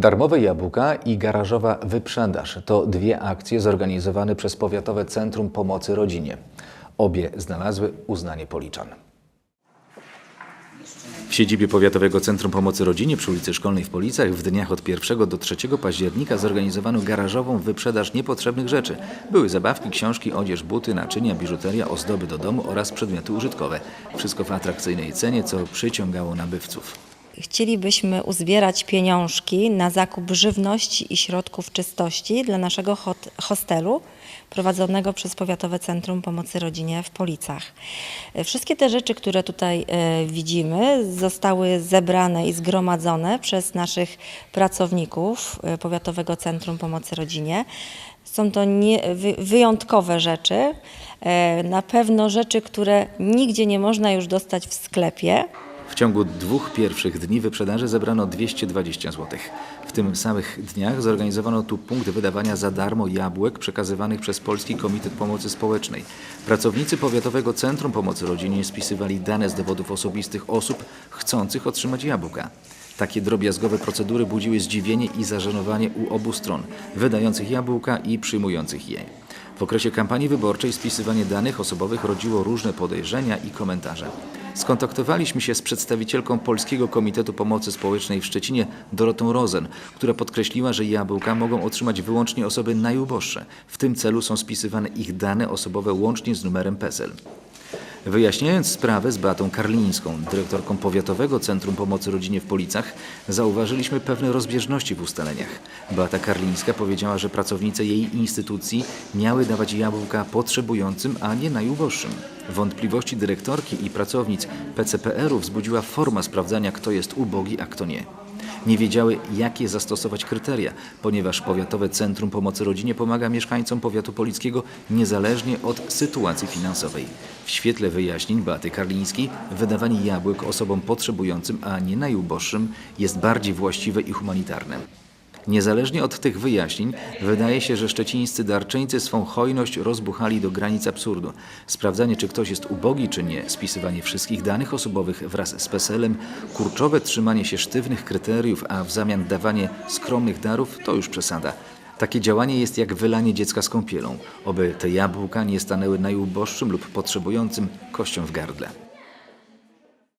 Darmowe jabłka i garażowa wyprzedaż to dwie akcje zorganizowane przez Powiatowe Centrum Pomocy Rodzinie. Obie znalazły uznanie Policzan. W siedzibie Powiatowego Centrum Pomocy Rodzinie przy ulicy Szkolnej w Policach w dniach od 1 do 3 października zorganizowano garażową wyprzedaż niepotrzebnych rzeczy. Były zabawki, książki, odzież, buty, naczynia, biżuteria, ozdoby do domu oraz przedmioty użytkowe. Wszystko w atrakcyjnej cenie, co przyciągało nabywców. Chcielibyśmy uzbierać pieniążki na zakup żywności i środków czystości dla naszego hostelu prowadzonego przez Powiatowe Centrum Pomocy Rodzinie w Policach. E, Wszystkie te rzeczy, które tutaj e, widzimy, zostały zebrane i zgromadzone przez naszych pracowników e, Powiatowego Centrum Pomocy Rodzinie. Są to nie, wy, wyjątkowe rzeczy, na pewno rzeczy, które nigdzie nie można już dostać w sklepie. W ciągu dwóch pierwszych dni wyprzedaży zebrano 220 zł. W tym samych dniach zorganizowano tu punkt wydawania za darmo jabłek przekazywanych przez Polski Komitet Pomocy Społecznej. Pracownicy Powiatowego Centrum Pomocy Rodzinie spisywali dane z dowodów osobistych osób chcących otrzymać jabłka. Takie drobiazgowe procedury budziły zdziwienie i zażenowanie u obu stron, wydających jabłka i przyjmujących je. W okresie kampanii wyborczej spisywanie danych osobowych rodziło różne podejrzenia i komentarze. Skontaktowaliśmy się z przedstawicielką Polskiego Komitetu Pomocy Społecznej w Szczecinie, Dorotą Rozen, która podkreśliła, że jabłka mogą otrzymać wyłącznie osoby najuboższe. W tym celu są spisywane ich dane osobowe łącznie z numerem PESEL. Wyjaśniając sprawę z Beatą Karlińską, dyrektorką Powiatowego Centrum Pomocy Rodzinie w Policach, zauważyliśmy pewne rozbieżności w ustaleniach. Beata Karlińska powiedziała, że pracownice jej instytucji miały dawać jabłka potrzebującym, a nie najuboższym. Wątpliwości dyrektorki i pracownic PCPR-u wzbudziła forma sprawdzania, kto jest ubogi, a kto nie. Nie wiedziały, jakie zastosować kryteria, ponieważ Powiatowe Centrum Pomocy Rodzinie pomaga mieszkańcom powiatu polickiego niezależnie od sytuacji finansowej. W świetle wyjaśnień Beaty Karlińskiej, wydawanie jabłek osobom potrzebującym, a nie najuboższym jest bardziej właściwe i humanitarne. Niezależnie od tych wyjaśnień, wydaje się, że szczecińscy darczyńcy swą hojność rozbuchali do granic absurdu. Sprawdzanie, czy ktoś jest ubogi, czy nie, spisywanie wszystkich danych osobowych wraz z PESEL-em, kurczowe trzymanie się sztywnych kryteriów, a w zamian dawanie skromnych darów, to już przesada. Takie działanie jest jak wylanie dziecka z kąpielą. Oby te jabłka nie stanęły najuboższym lub potrzebującym kością w gardle.